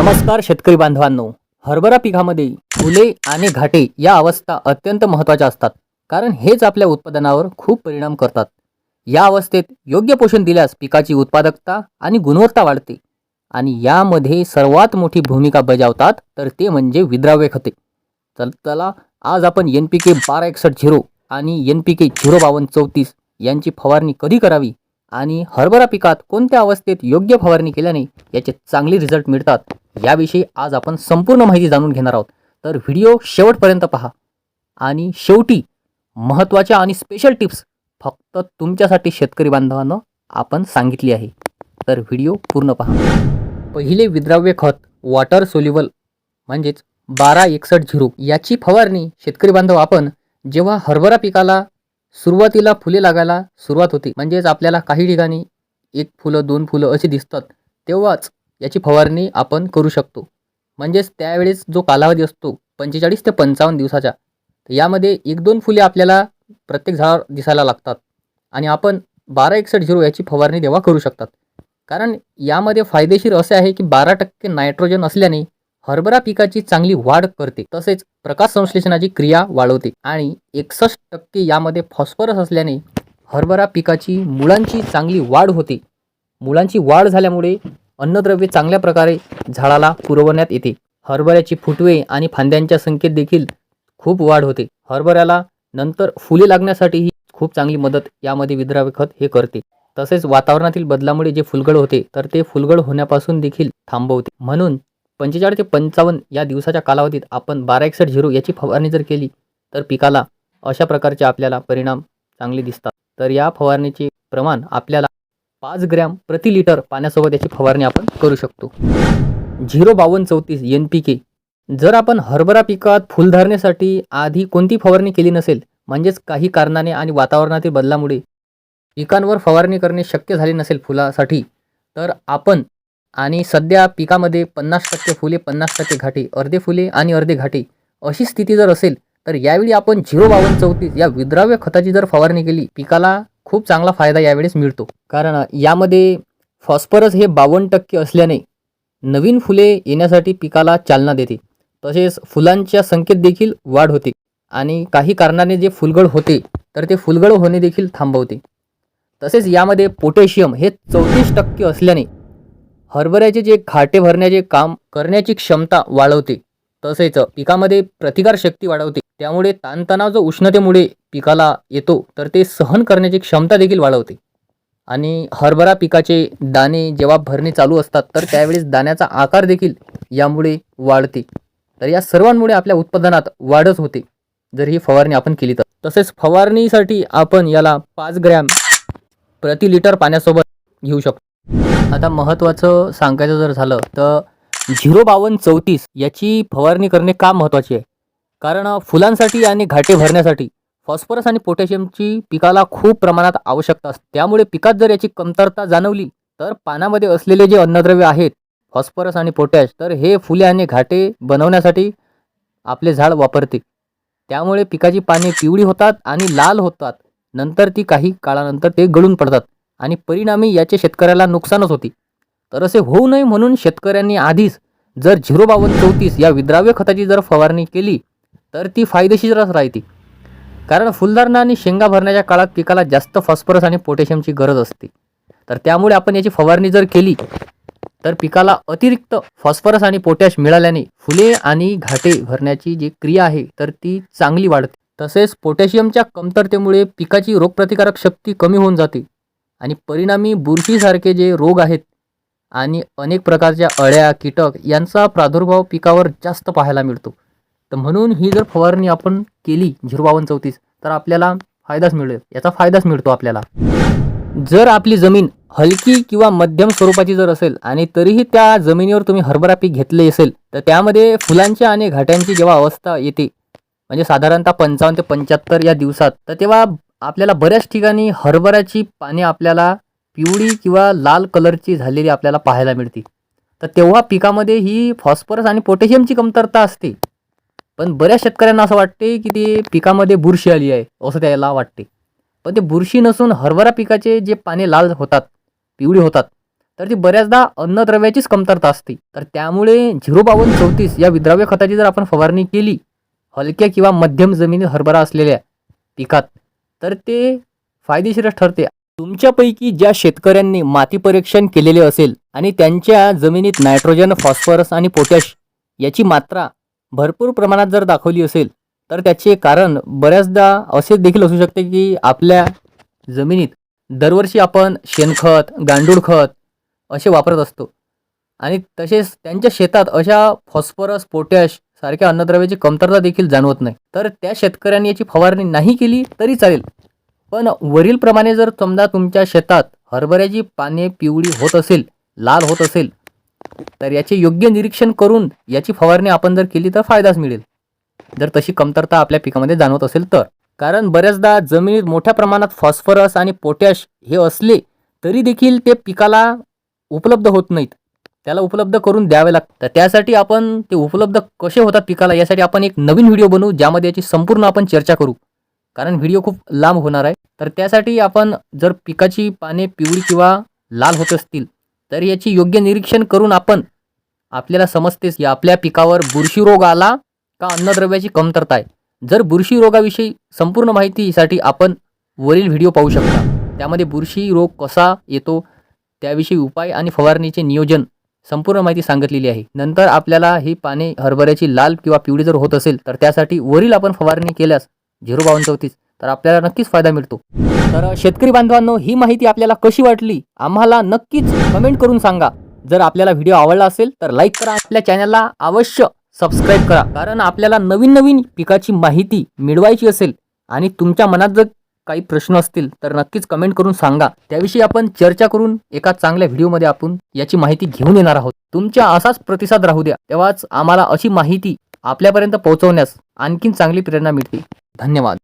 नमस्कार शेतकरी बांधवांनो. हरभरा पिकामध्ये फुले आणि घाटे या अवस्था अत्यंत महत्त्वाच्या असतात कारण हेच आपल्या उत्पादनावर खूप परिणाम करतात. या अवस्थेत योग्य पोषण दिल्यास पिकाची उत्पादकता आणि गुणवत्ता वाढते आणि यामध्ये सर्वात मोठी भूमिका बजावतात तर ते म्हणजे विद्राव्य खते. तर चला आज आपण एन पी के बारा एकसष्ट झिरो आणि एन पी के झिरो बावन्न चौतीस यांची फवारणी कधी करावी आणि हरभरा पिकात कोणत्या अवस्थेत योग्य फवारणी केल्याने याचे चांगले रिझल्ट मिळतात याविषयी आज आपण संपूर्ण माहिती जाणून घेणार आहोत. तर व्हिडिओ शेवटपर्यंत पहा. आणि शेवटी महत्त्वाच्या आणि स्पेशल टिप्स फक्त तुमच्यासाठी शेतकरी बांधवांना आपण सांगितली आहे. तर व्हिडिओ पूर्ण पहा. पहिले विद्राव्य खत वॉटर सोल्युबल म्हणजेच बारा एकसष्ट झिरो याची फवारणी शेतकरी बांधव आपण जेव्हा हरभरा पिकाला सुरुवातीला फुले लागायला सुरुवात होते. म्हणजेच आपल्याला काही ठिकाणी एक फुलं दोन फुलं अशी दिसतात तेव्हाच याची फवारणी आपण करू शकतो. म्हणजेच त्यावेळेस जो कालावधी असतो पंचेचाळीस ते पंचावन्न दिवसाचा यामध्ये एक दोन फुले आपल्याला प्रत्येक झाडावर दिसायला लागतात. आणि आपण बारा एकसष्ट झिरो याची फवारणी तेव्हा करू शकतात. कारण यामध्ये फायदेशीर असे आहे की बारा टक्के नायट्रोजन असल्याने हरभरा पिकाची चांगली वाढ करते तसेच प्रकाश संश्लेषणाची क्रिया वाढवते आणि एकसष्ट टक्के यामध्ये फॉस्फरस असल्याने हरभरा पिकाची मुळांची चांगली वाढ होते. मुळांची वाढ झाल्यामुळे अन्नद्रव्ये चांगल्या प्रकारे झाडाला पुरवण्यात येते. हरभऱ्याची फुटवे आणि फांद्यांच्या संख्येत देखील खूप वाढ होते. हरभऱ्याला नंतर फुले लागण्यासाठीही खूप चांगली मदत यामध्ये विद्राव्य खत हे करते. तसेच वातावरणातील बदलामुळे जे फुलगड होते तर ते फुलगड होण्यापासून देखील थांबवते. म्हणून पंचेचाळीस ते पंचावन्न या दिवसाच्या कालावधीत आपण बारा एकसठ झिरो याची फवारणी जर केली तर पिकाला अशा प्रकारचे आपल्याला परिणाम चांगले दिसतात. तर या फवारणीचे प्रमाण आपल्याला पाच ग्रॅम प्रति लिटर पाण्यासोबत याची फवारणी आपण करू शकतो. झिरो बावन्न चौतीस एन पी के. जर आपण हरभरा पिकात फुलधारणेसाठी आधी कोणती फवारणी केली नसेल म्हणजेच काही कारणाने आणि वातावरणातील बदलामुळे पिकांवर फवारणी करणे शक्य झाले नसेल फुलासाठी तर आपण आणि सध्या पिकामध्ये पन्नास टक्के फुले पन्नास टक्के घाटे अर्धे फुले आणि अर्धे घाटे. अशी स्थिती जर असेल तर यावेळी आपण झिरो बावन्न चौतीस या विद्राव्य खताची जर फवारणी केली पिकाला खूप चांगला फायदा यावेळेस मिळतो. कारण यामध्ये फॉस्फरस हे बावन्न टक्के असल्याने नवीन फुले येण्यासाठी पिकाला चालना देते. तसेच फुलांच्या संख्येत देखील वाढ होते आणि काही कारणाने जे फुलगड होते तर ते फुलगड होणे देखील थांबवते. तसेच यामध्ये पोटॅशियम हे चौतीस टक्के असल्याने हरभऱ्याचे जे घाटे भरण्याचे काम करण्याची क्षमता वाढवते तसेच पिकामध्ये प्रतिकार शक्ती वाढवते. त्यामुळे ताणतणाव जो उष्णतेमुळे पिकाला येतो तर ते सहन करण्याची क्षमता देखील वाढवते. आणि हरभरा पिकाचे दाणे जेव्हा भरणे चालू असतात तर त्यावेळेस दाण्याचा आकार देखील यामुळे वाढते. तर या सर्वांमुळे आपल्या उत्पादनात वाढच होते. जर ही फवारणी आपण केली तर. तसेच फवारणीसाठी आपण याला पाच ग्रॅम प्रति लिटर पाण्यासोबत घेऊ शकतो. आता महत्त्वाचं सांगायचं जर झालं तर झिरो बावन्न चौतीस याची फवारणी करणे का महत्त्वाचे आहे? कारण फुलांसाठी आणि घाटे भरण्यासाठी फॉस्फरस आणि पोटॅशियमची पिकाला खूप प्रमाणात आवश्यकता असते. त्यामुळे पिकात जर याची कमतरता जाणवली तर पानामध्ये असलेले जे अन्नद्रव्य आहेत फॉस्फरस आणि पोटॅश तर हे फुले आणि घाटे बनवण्यासाठी आपले झाड वापरते. त्यामुळे पिकाची पाने पिवळी होतात आणि लाल होतात. नंतर ती काही काळानंतर ते गळून पडतात. आणि परिणामी याचे शेतकऱ्याला नुकसानच होते. तर असे होऊ नये म्हणून शेतकऱ्यांनी आधीच जर झिरो बावन्न चौतीस या विद्राव्य खताची जर फवारणी केली तर ती फायदेशीरच राहते. कारण फुलधारणा आणि शेंगा भरण्याच्या काळात पिकाला जास्त फॉस्फरस आणि पोटॅशियमची गरज असते. तर त्यामुळे आपण याची फवारणी जर केली तर पिकाला अतिरिक्त फॉस्फरस आणि पोटॅश मिळाल्याने फुले आणि घाटे भरण्याची जी क्रिया आहे तर ती चांगली वाढते. तसेच पोटॅशियमच्या कमतरतेमुळे पिकाची रोगप्रतिकारक शक्ती कमी होऊन जाते. आणि परिणामी बुरशीसारखे जे रोग आहेत आणि अनेक प्रकारच्या अळ्या कीटक यांचा प्रादुर्भाव पिकावर जास्त पाहायला मिळतो. तर म्हणून ही जर फवारणी आपण केली झिरो बावन्न चौतीस तर आपल्याला फायदाच मिळेल. याचा फायदाच मिळतो आपल्याला. जर आपली जमीन हलकी किंवा मध्यम स्वरूपाची जर असेल आणि तरीही त्या जमिनीवर तुम्ही हरभरा पीक घेतले असेल तर त्यामध्ये फुलांच्या आणि घाट्यांची जेव्हा अवस्था येते म्हणजे साधारणतः पंचावन्न ते पंच्याहत्तर या दिवसात तर तेव्हा आपल्याला बऱ्याच ठिकाणी हरभऱ्याची पाने आपल्याला पिवळी किंवा लाल कलरची झालेली आपल्याला पाहायला मिळते तर तेव्हा पिकामध्ये ही फॉस्फरस आणि पोटॅशियमची कमतरता असते. पण बऱ्याच शेतकऱ्यांना असं वाटते की ते पिकामध्ये बुरशी आली आहे असं त्याला वाटते. पण ते बुरशी नसून हरभरा पिकाचे जे पाने लाल होतात पिवळी होतात तर ती बऱ्याचदा अन्नद्रव्याचीच कमतरता असते. तर त्यामुळे झिरो बावन्न चौतीस या विद्राव्य खताची जर आपण फवारणी केली हलक्या किंवा मध्यम जमिनीत हरभरा असलेल्या पिकात तर ते फायदेशीरच ठरते. तुमच्यापैकी ज्या शेतकऱ्यांनी माती परीक्षण केलेले असेल आणि त्यांच्या जमिनीत नायट्रोजन फॉस्फरस आणि पोटॅश याची मात्रा भरपूर प्रमाणात जर दाखवली असेल तर त्याचे कारण बऱ्याचदा असे देखील असू शकते की आपल्या जमिनीत दरवर्षी आपण शेणखत गांडूळ खत असे वापरत असतो. आणि तसेच त्यांच्या शेतात अशा फॉस्फरस पोटॅश सारख्या अन्नद्रव्याची कमतरता देखील जाणवत नाही. तर त्या शेतकऱ्यांनी याची फवारणी नाही केली तरी चालेल. पण वरीलप्रमाणे जर समजा तुमच्या शेतात हरभऱ्याची पाने पिवळी होत असेल लाल होत असेल तर याचे योग्य निरीक्षण करून याची फवारणी आपण जर केली तर फायदाच मिळेल. जर तशी कमतरता आपल्या पिकामध्ये जाणवत असेल तर. कारण बऱ्याचदा जमिनीत मोठ्या प्रमाणात फॉस्फरस आणि पोटॅश हे असले तरी देखील ते पिकाला उपलब्ध होत नाहीत. त्याला उपलब्ध करून द्यावे लागतं. तर त्यासाठी आपण ते उपलब्ध कसे होतात पिकाला यासाठी आपण एक नवीन व्हिडिओ बनवू ज्यामध्ये याची संपूर्ण आपण चर्चा करू. कारण व्हिडिओ खूप लांब होणार आहे. तर त्यासाठी आपण जर पिकाची पाने पिवळी किंवा लाल होत असतील तर याची योग्य निरीक्षण करून आपण आपल्याला समजतेच की आपल्या पिकावर बुरशी रोग आला का अन्नद्रव्याची कमतरता आहे. जर बुरशी रोगाविषयी संपूर्ण माहितीसाठी आपण वरील व्हिडिओ पाहू शकता. त्यामध्ये बुरशी रोग कसा येतो त्याविषयी उपाय आणि फवारणीचे नियोजन संपूर्ण माहिती सांगितलेली आहे. नंतर आपल्याला ही पाने हरभऱ्याची लाल किंवा पिवळी जर होत असेल तर त्यासाठी वरील आपण फवारणी केल्यास झिरो बावन चौतीस तर आपल्याला नक्कीच फायदा मिळतो. तर शेतकरी बांधवांनो ही माहिती आपल्याला कशी वाटली? आम्हाला नक्कीच कमेंट करून सांगा. जर आपल्याला व्हिडिओ आवडला असेल तर लाईक करा. आपल्या चॅनलला अवश्य सबस्क्राईब करा. कारण आपल्याला नवीन नवीन पिकाची माहिती मिळवायची असेल आणि तुमच्या मनात जर काही प्रश्न असतील तर नक्कीच कमेंट करून सांगा. त्याविषयी आपण चर्चा करून एका चांगल्या व्हिडिओमध्ये आपण याची माहिती घेऊन येणार आहोत. तुमच्या असाच प्रतिसाद राहू द्या. तेव्हाच आम्हाला अशी माहिती आपल्यापर्यंत पोहोचवण्यास आणखीन चांगली प्रेरणा मिळते. धन्यवाद.